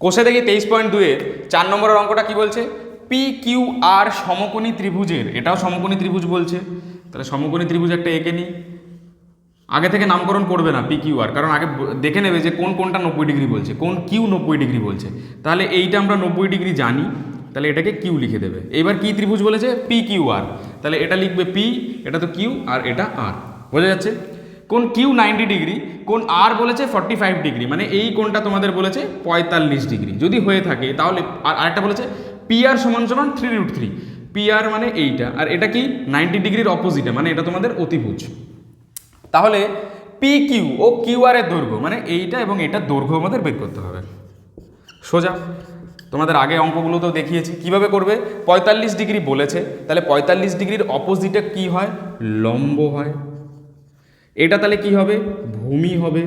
কোষে দেখি তেইশ পয়েন্ট দুয়ে চার নম্বরের অঙ্কটা কি বলছে? পি কিউ আর সমকোণী ত্রিভুজের, এটাও সমকোণী ত্রিভুজ বলছে। তাহলে সমকোণী ত্রিভুজ একটা এঁকে নিই। আগে থেকে নামকরণ করবে না পি কিউ আর কারণ আগে দেখে নেবে যে কোন কোনটা নব্বই ডিগ্রি বলছে, কোন কিউ নব্বই ডিগ্রি বলছে। তাহলে এইটা আমরা নব্বই ডিগ্রি জানি, তাহলে এটাকে কিউ লিখে দেবে। এবার কি ত্রিভুজ বলেছে? পি কিউ আর তাহলে এটা লিখবে পি, এটা তো কিউ আর এটা আর। বোঝা যাচ্ছে? কোন কিউ নাইনটি ডিগ্রি, কোন আর বলেছে ফর্টি ফাইভ ডিগ্রি মানে এই কোনটা তোমাদের বলেছে পঁয়তাল্লিশ ডিগ্রি। যদি হয়ে থাকে, তাহলে আর আরেকটা বলেছে পি আর সমান সমান three root three. P R মানে এইটা, আর এটা কি নাইনটি ডিগ্রির অপোজিটে মানে এটা তোমাদের অতিভুজ। তাহলে পি কিউ ও কিউ আর এর দৈর্ঘ্য মানে এইটা এবং এটার দৈর্ঘ্য আমাদের বের করতে হবে। সোজা, তোমাদের আগে অঙ্কগুলোতেও দেখিয়েছি, কীভাবে করবে? পঁয়তাল্লিশ ডিগ্রি বলেছে, তাহলে পঁয়তাল্লিশ ডিগ্রির অপোজিটে কি হয়? লম্ব হয়। এটা তাহলে কি হবে? ভূমি হবে।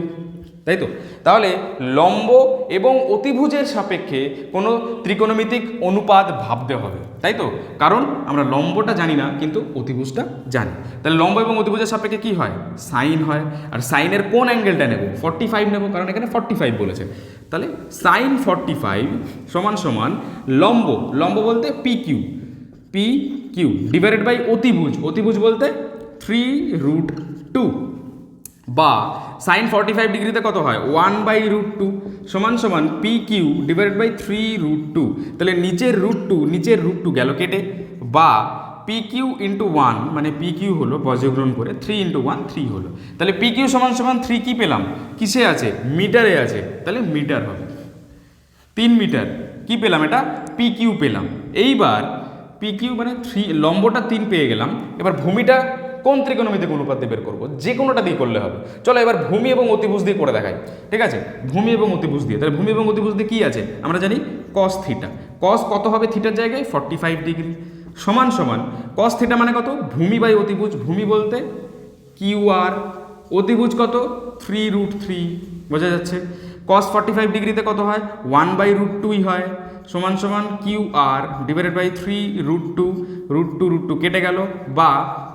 তাই তো? তাহলে লম্ব এবং অতিভুজের সাপেক্ষে কোনো ত্রিকোণমিতিক অনুপাত ভাবতে হবে। তাই তো? কারণ আমরা লম্বটা জানি না, কিন্তু অতিভুজটা জানি। তাহলে লম্ব এবং অতিভুজের সাপেক্ষে কি হয়? সাইন হয়। আর সাইনের কোন অ্যাঙ্গেলটা নেব? ফর্টি ফাইভ নেব, কারণ এখানে ফর্টি ফাইভ বলেছে। তাহলে সাইন ফর্টি ফাইভ সমান সমান লম্ব। লম্ব বলতে P Q P Q divided by অতিভুজ। অতিভুজ বলতে থ্রি রুট টু বা সাইন ফর্টি ফাইভ ডিগ্রিতে কত হয়? ওয়ান বাই রুট টু সমান সমান P Q divided by three root two তাহলে নিচের রুট টু নিচের রুট টু গেল কেটে। বা পি কিউ ইন্টু ওয়ান মানে পি কিউ হলো বজ্রগ্রহণ করে থ্রি ইন্টু ওয়ান থ্রি হলো। তাহলে পি কিউ সমান সমান থ্রি কি পেলাম? কিসে আছে? মিটারে আছে। তাহলে মিটার হবে। তিন মিটার। কি পেলাম এটা? পি কিউ পেলাম। এইবার পি কিউ মানে থ্রি লম্বটা তিন পেয়ে গেলাম। এবার ভূমিটা কোন ত্রিকোণমিতিক অনুপাত বের করব? যে কোনোটা দিয়ে করলে হবে। চলো এবার ভূমি এবং অতিভুজ দিয়ে করে দেখাই। ঠিক আছে? ভূমি এবং অতিভুজ দিয়ে। তাহলে ভূমি এবং অতিভুজ দিয়ে কী আছে? আমরা জানি কস থিটা কস কত হবে থিটার জায়গায়? ফর্টি ফাইভ ডিগ্রি সমান সমান কস থিটা মানে কত? ভূমি বাই অতিভুজ। ভূমি বলতে কিউ আর অতিভুজ কত? থ্রি রুট থ্রি বোঝা যাচ্ছে? কস ফর্টি ফাইভ ডিগ্রিতে কত হয়? ওয়ান বাই রুট টুই হয়। সমান সমান Q R divided by three root two root two root two কেটে গেল। বা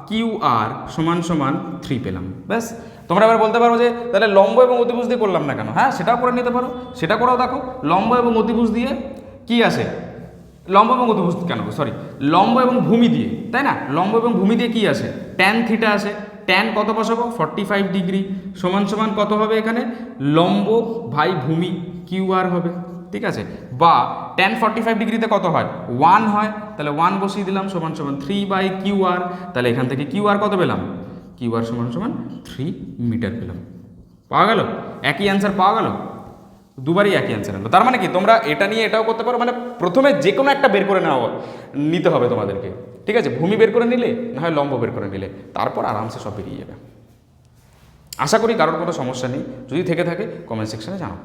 কিউ আর সমান সমান থ্রি পেলাম। ব্যাস, তোমরা এবার বলতে পারো যে, তাহলে লম্ব এবং অতিভুজ দিয়ে করলাম না কেন? হ্যাঁ সেটাও করে নিতে পারো। সেটা করেও দেখো, লম্ব এবং অতিভুজ দিয়ে কি আসে? লম্ব এবং অতিভুজ কেন? সরি লম্ব এবং ভূমি দিয়ে, তাই না? লম্ব এবং ভূমি দিয়ে কি আসে? ট্যান থিটা আসে। ট্যান কত বসাবো? ফর্টি ফাইভ ডিগ্রি সমান সমান কত হবে এখানে? লম্ব ভাই ভূমি কিউ আর হবে। ঠিক আছে? বা টেন ফর্টি ফাইভ ডিগ্রিতে কত হয়? ওয়ান হয়। তাহলে ওয়ান বসিয়ে দিলাম, সমান সমান থ্রি বাই কিউ আর তাহলে এখান থেকে কিউ আর কত পেলাম? কিউ আর সমান সমান থ্রি মিটার পেলাম। পাওয়া গেল? একই অ্যান্সার পাওয়া গেল? দুবারই একই অ্যান্সার হলো তার মানে কি? তোমরা এটা নিয়ে এটাও করতে পারো। মানে প্রথমে যে কোনো একটা বের করে নেওয়া নিতে হবে তোমাদেরকে। ঠিক আছে? ভূমি বের করে নিলে, না হয় লম্ব বের করে নিলে, তারপর আরামসে সব বেরিয়ে যাবে। আশা করি কারোর কোনো সমস্যা নেই। যদি থেকে থাকে কমেন্ট সেকশনে জানাও।